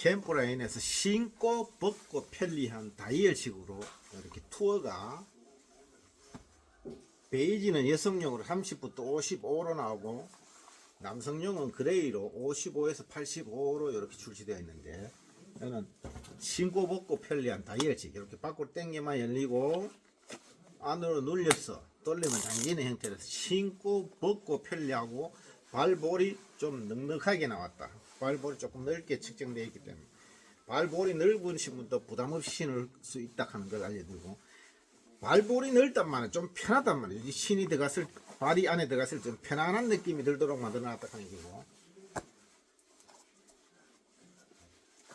캠프라인에서 신고 벗고 편리한 다이얼식으로 이렇게 투어가 베이지는 여성용으로 30부터 55로 나오고 남성용은 그레이로 55에서 85로 이렇게 출시되어 있는데 이거는 신고 벗고 편리한 다이얼식. 이렇게 밖으로 당겨만 열리고 안으로 눌려서 돌리면 당기는 형태로 신고 벗고 편리하고 발볼이 좀 넉넉하게 나왔다. 발볼이 조금 넓게 측정되어 있기 때문에 발볼이 넓으신 분도 부담 없이 신을 수 있다 하는 걸 알려드리고 발볼이 넓단 말은 좀 편하단 말이에요. 이 신이 들어갔을 발이 안에 들어갔을 때좀 편안한 느낌이 들도록 만들어놨다 하는 거고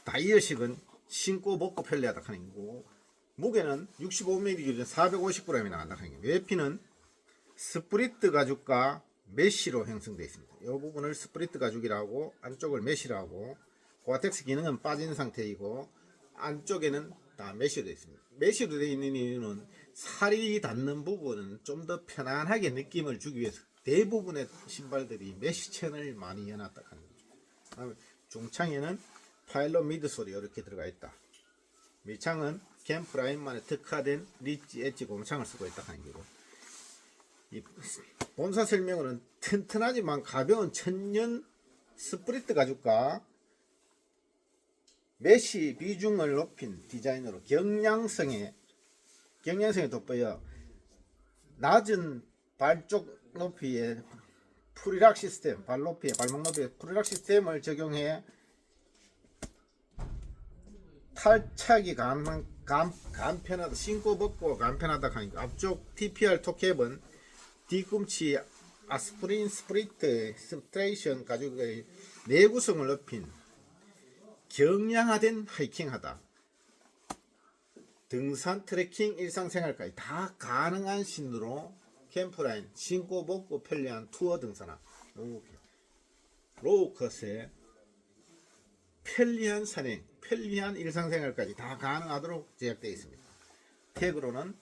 다이어식은 신고 벗고 편리하다 하는 거고 무게는 65mm 기준 450g이 나간다 하는 거예요. 외피는 스프리트 가죽과 메쉬로 형성되어 있습니다. 이 부분을 스프리트 가죽이라고 안쪽을 메쉬라고 고아텍스 기능은 빠진 상태이고 안쪽에는 다 메쉬로 되어 있습니다. 메쉬로 되어 있는 이유는 살이 닿는 부분은 좀 더 편안하게 느낌을 주기 위해서 대부분의 신발들이 메쉬 천을 많이 해놨다 하는 거죠. 중창에는 파일럿 미드솔이 이렇게 들어가 있다. 밑창은 캠프라인만에 특화된 리치 엣지 곰창을 쓰고 있다 하는 거고 이 본사 설명으로는 튼튼하지만 가벼운 천연 스프리트 가죽과 메쉬 비중을 높인 디자인으로 경량성에 경량성이 돋보여 낮은 발쪽 높이의 프리락 시스템 발 높이의 발목 높이의 프리락 시스템을 적용해 탈착이 가능, 간, 간편하다 신고 벗고 간편하다 하니까 앞쪽 TPR 토캡은 뒤꿈치 아스프린 스프리트 스트레이션 가죽의 내구성을 높인 경량화된 하이킹하다. 등산 트레킹 일상생활까지 다 가능한 신으로 캠프라인 신고 벗고 편리한 투어 등산화. 로우컷에 편리한 산행, 편리한 일상생활까지 다 가능하도록 제작되어 있습니다. 태그로는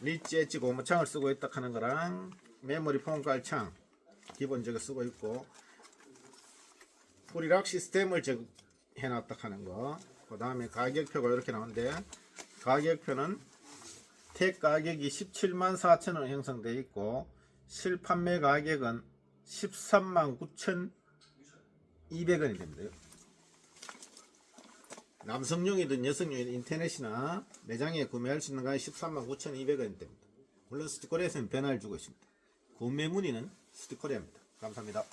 리치 엣지 고무창을 쓰고 있다 하는 거랑 메모리 폼 깔창 기본적으로 쓰고 있고 프리락 시스템을 적 해놨다 하는 거. 그 다음에 가격표가 이렇게 나오는데 가격표는 택 가격이 17만 4천 원 형성되어 있고 실판매 가격은 13만 9천 200원이 됩니다. 남성용이든 여성용이든 인터넷이나 매장에 구매할 수 있는 가격 13만 9,200원 됩니다. 물론 스티커리에서는 변화를 주고 있습니다. 구매 문의는 스티커리입니다. 감사합니다.